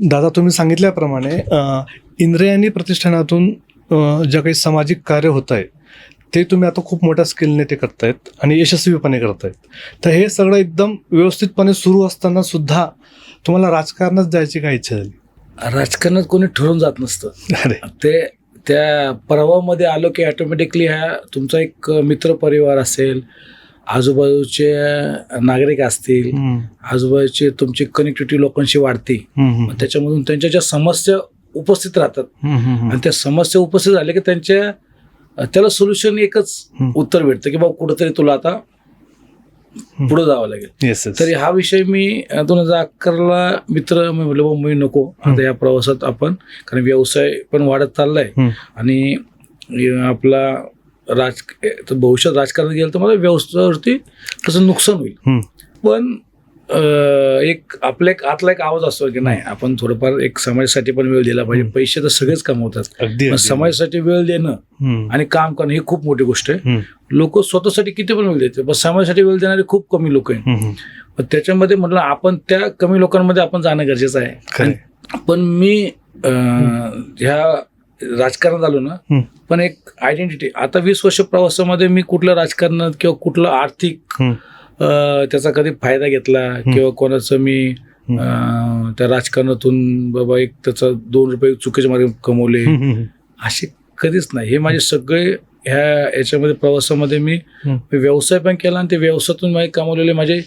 दादा तुम्ही सांगितल्याप्रमाणे इंद्रयानी प्रतिष्ठानातून अ, जे काही सामाजिक कार्य होत आहे ते तुम्ही आता खूप मोठ्या स्किलने ते करतायत आणि यशस्वीपणे करतायत. तर हे सगळं एकदम व्यवस्थितपणे सुरू असताना सुद्धा तुम्हाला राजकारणात जायची काय इच्छा झाली? राजकारणात कोणी ठरवून जात नसतं. अरे. ते त्या प्रवाहामध्ये आलो की ऑटोमॅटिकली हा तुमचा एक मित्रपरिवार असेल आजूबाजूचे नागरिक असतील आजूबाजूची तुमची कनेक्टिव्हिटी लोकांशी वाढते त्याच्यामधून त्यांच्या ज्या समस्या उपस्थित राहतात आणि त्या समस्या उपस्थित झाल्या की त्यांच्या त्याला सोल्युशन एकच. उत्तर भेटतं की बाबा कुठंतरी तुला आता पुढे जावं लागेल. तरी हा विषय मी दोन हजार अकराला मित्र मी म्हटलं बाबा मी नको आता या प्रवासात आपण कारण व्यवसाय पण वाढत चाललाय. आणि आपला राज भविष्यात राजकारणात गेलं तर मला व्यवसायावरती त्याचं नुकसान होईल. पण एक आपल्या एक आतला एक आवाज असतो की नाही आपण थोडंफार एक समाजासाठी पण वेळ दिला पाहिजे. पैसे तर सगळेच कमवतात. समाजासाठी वेळ देणं आणि काम करणं ही खूप मोठी गोष्ट आहे. लोक स्वतःसाठी किती पण वेळ देते पण समाजासाठी वेळ देणारे खूप कमी लोक आहेत. त्याच्यामध्ये म्हटलं आपण त्या कमी लोकांमध्ये आपण जाणं गरजेचं आहे. पण मी ह्या राजकारणात आलो ना. पण एक आयडेंटिटी आता वीस वर्ष प्रवासामध्ये मी कुठल्या राजकारणात किंवा कुठलं आर्थिक त्याचा कधी फायदा घेतला किंवा कोणाचं मी त्या राजकारणातून बाबा एक त्याचा दोन रुपये चुकीच्या मार्गे कमवले. असे कधीच नाही. हे माझे सगळे ह्या याच्यामध्ये प्रवासामध्ये मी व्यवसाय पण केला आणि ते व्यवसायातून माझे कमवलेले माझे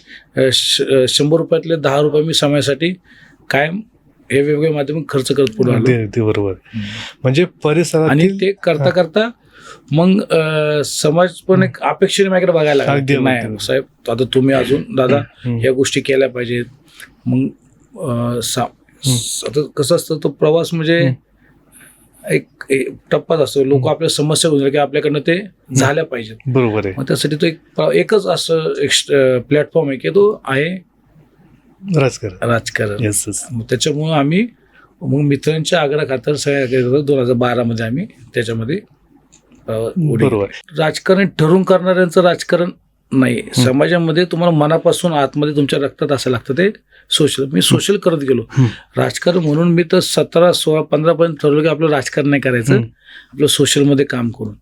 शंभर रुपयातले दहा रुपये मी समाजासाठी कायम हे वेगवेगळ्या माध्यमातून खर्च करत पुढे आलो. अगदी बरोबर. म्हणजे परिसरात आणि ते करता करता मग अ, समाज पण एक अपेक्षेने माझ्याकडे बघायला लागला. अगदी, की नाही अगदी. साहेब आता तुम्ही अजून दादा हम्म. या गोष्टी केल्या पाहिजेत. मग अ, सा- आता कसं असतं तो प्रवास म्हणजे एक एक टप्पाच असतो. लोक आपल्या समस्या होऊन की आपल्याकडनं ते झाल्या पाहिजेत. बरोबर आहे. मग त्यासाठी तो एक एकच असं एक प्लॅटफॉर्म आहे की तो आहे राजकारण. राजकारण. येस येस मग त्याच्यामुळं आम्ही मग मित्रांच्या आग्रह खातर सगळ्या दोन हजार बारामध्ये आम्ही त्याच्यामध्ये अ, उडी बरोबर. राजकारण ठरवून करणाऱ्यांचं राजकारण नाही. समाजामध्ये तुम्हाला मनापासून आतमध्ये तुमच्या रक्तात असं लागतं ते सोशल. मी सोशल करत गेलो. हम्म. राजकारण म्हणून मी तर सतरा सोळा पंधरा पर्यंत ठरवलं की आपलं राजकारण नाही करायचं. हम्म. आपलं सोशलमध्ये काम करून.